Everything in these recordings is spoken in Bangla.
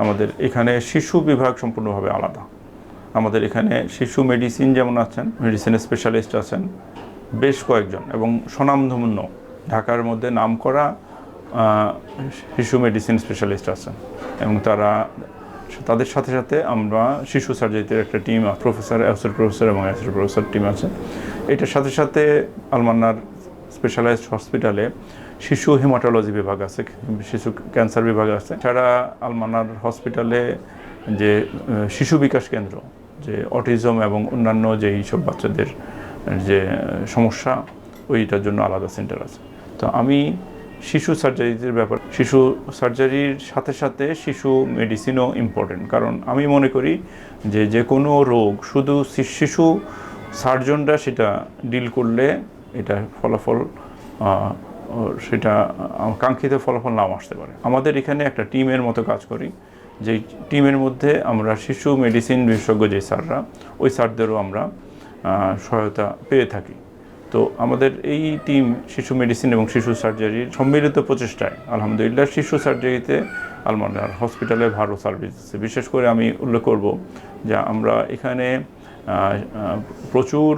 আমাদের এখানে শিশু বিভাগ সম্পূর্ণভাবে আলাদা। আমাদের এখানে শিশু মেডিসিন যেমন আছেন মেডিসিনের স্পেশালিস্ট আছেন, বেশ কয়েকজন এবং স্বনামধন্য ঢাকার মধ্যে নাম করা শিশু মেডিসিন স্পেশালিস্ট আছেন এবং তারা, তাদের সাথে সাথে আমরা শিশু সার্জারিতে একটা টিম প্রফেসর অ্যাসোসিয়েট প্রফেসর এবং অ্যাসোসিয়েট প্রফেসর টিম আছে। এটার সাথে সাথে আলমান্নার স্পেশালাইজড হসপিটালে শিশু হেমাটোলজি বিভাগ আছে, শিশু ক্যান্সার বিভাগ আছে। ছাড়া আলমানার হসপিটালে যে শিশু বিকাশ কেন্দ্র, যে অটিজম এবং অন্যান্য যে সব বাচ্চাদের যে সমস্যা, ওইটার জন্য আলাদা সেন্টার আছে। তো আমি শিশু সার্জারির ব্যাপার, শিশু সার্জারির সাথে সাথে শিশু মেডিসিনও ইম্পর্টেন্ট কারণ আমি মনে করি যে যে কোনো রোগ, শুধু শিশু সার্জনরা সেটা ডিল করলে এটা ফলাফল সেটা কাঙ্ক্ষিত ফলাফল নাও আসতে পারে। আমাদের এখানে একটা টিমের মতো কাজ করি, যেই টিমের মধ্যে আমরা শিশু মেডিসিন বিশেষজ্ঞ যে স্যাররা, ওই স্যারদেরও আমরা সহায়তা পেয়ে থাকি। তো আমাদের এই টিম শিশু মেডিসিন এবং শিশু সার্জারির সম্মিলিত প্রচেষ্টায়, আলহামদুলিল্লাহ শিশু সার্জারিতে আলমান্ডার হসপিটালে ভালো সার্ভিস বিশেষ করে আমি উল্লেখ করব যে আমরা এখানে প্রচুর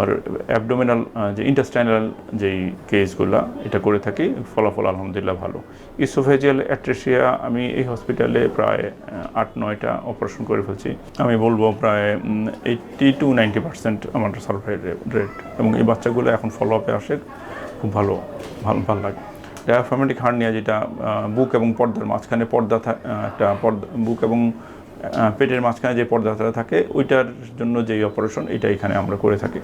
আর অ্যাবডোমিনাল যে ইন্টাস্টাইনাল যেই কেসগুলো এটা করে থাকি, ফলাফল আলহামদুলিল্লাহ ভালো। ইসোফেজিয়াল অ্যাট্রেসিয়া আমি এই হসপিটালে প্রায় আট, নয়টা অপারেশন করে ফেলছি। আমি বলব প্রায় এইটটি টু নাইনটি পার্সেন্ট আমার সার্ভাইভ রেট এবং এই বাচ্চাগুলো এখন ফলো আপে আসে, খুব ভালো ভালো ভালো লাগে। ডায়াফ্রামেটিক হার্নিয়া যেটা বুক এবং পর্দার মাঝখানে পর্দা একটা পর্দা, বুক এবং পেটের মাঝখানে যে পর্দাটা থাকে, ওইটার জন্য যেই অপারেশন এটা এখানে আমরা করে থাকি।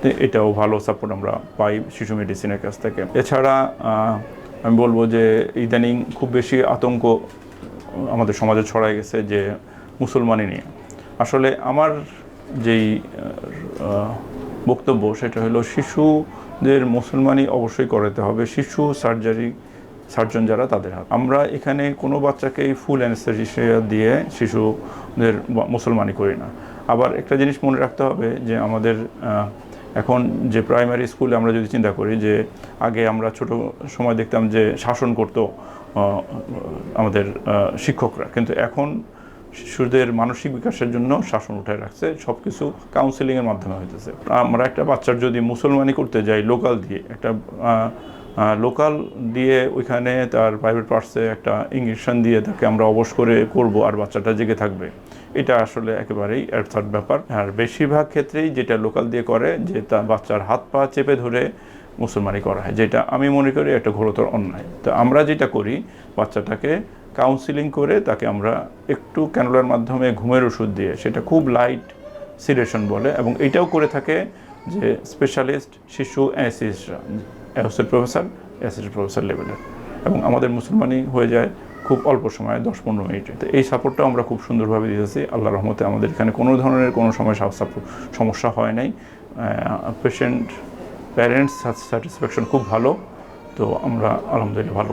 তো এটাও ভালো সাপোর্ট আমরা পাই শিশু মেডিসিনের কাছ থেকে। এছাড়া আমি বলব যে ইদানিং খুব বেশি আতঙ্ক আমাদের সমাজে ছড়াই গেছে যে মুসলমানি নিয়ে। আসলে আমার যেই বক্তব্য, সেটা হলো শিশুদের মুসলমানি অবশ্যই করাতে হবে। শিশু সার্জারি সার্জন যারা তাদের হাত। আমরা এখানে কোনো বাচ্চাকেই ফুল অ্যানেস্থেসিয়া দিয়ে শিশুদের মুসলমানি করি না। আবার একটা জিনিস মনে রাখতে হবে যে আমাদের এখন যে প্রাইমারি স্কুলে আমরা যদি চিন্তা করি যে আগে আমরা ছোট সময় দেখতাম যে শাসন করতো আমাদের শিক্ষকরা। কিন্তু এখন শিশুদের মানসিক বিকাশের জন্য শাসন উঠায় রাখছে সব কিছু কাউন্সেলিংয়ের মাধ্যমে হইতেছে। আমরা একটা বাচ্চার যদি মুসলমানি করতে যাই লোকাল দিয়ে, একটা লোকাল দিয়ে ওইখানে তার প্রাইভেট পার্টসে একটা ইঞ্জেকশন দিয়ে তাকে আমরা অবশ করে করব আর বাচ্চাটা জেগে থাকবে। এটা আসলে একেবারেই অ্যাডসার্ট ব্যাপার। আর বেশিরভাগ ক্ষেত্রেই যেটা লোকাল দিয়ে করে, যে তার বাচ্চার হাত পা চেপে ধরে মুসলমানি করা হয়, যেটা আমি মনে করি একটা ঘোরতর অন্যায়। তো আমরা যেটা করি, বাচ্চাটাকে কাউন্সিলিং করে তাকে আমরা একটু ক্যানোলার মাধ্যমে ঘুমের ওষুধ দিয়ে, সেটা খুব লাইট সিরেশন বলে, এবং এটাও করে থাকে যে স্পেশালিস্ট শিশু অ্যাসিস্টরা অ্যাসোসিয়েট প্রফেসর অ্যাসিস্ট্যান্ট প্রফেসর লেভেলের এবং আমাদের মুসলমানি হয়ে যায় খুব অল্প সময়ে, দশ পনেরো মিনিটে। তো এই সাপোর্টটা আমরা খুব সুন্দরভাবে দিয়েছি আল্লাহ রহমতে আমাদের এখানে কোনো ধরনের কোনো সময় সাপ- সাপ- সমস্যা হয় নাই। পেশেন্ট প্যারেন্টস স্যাটিসফ্যাকশন খুব ভালো। তো আমরা আলহামদুলিল্লাহ ভালো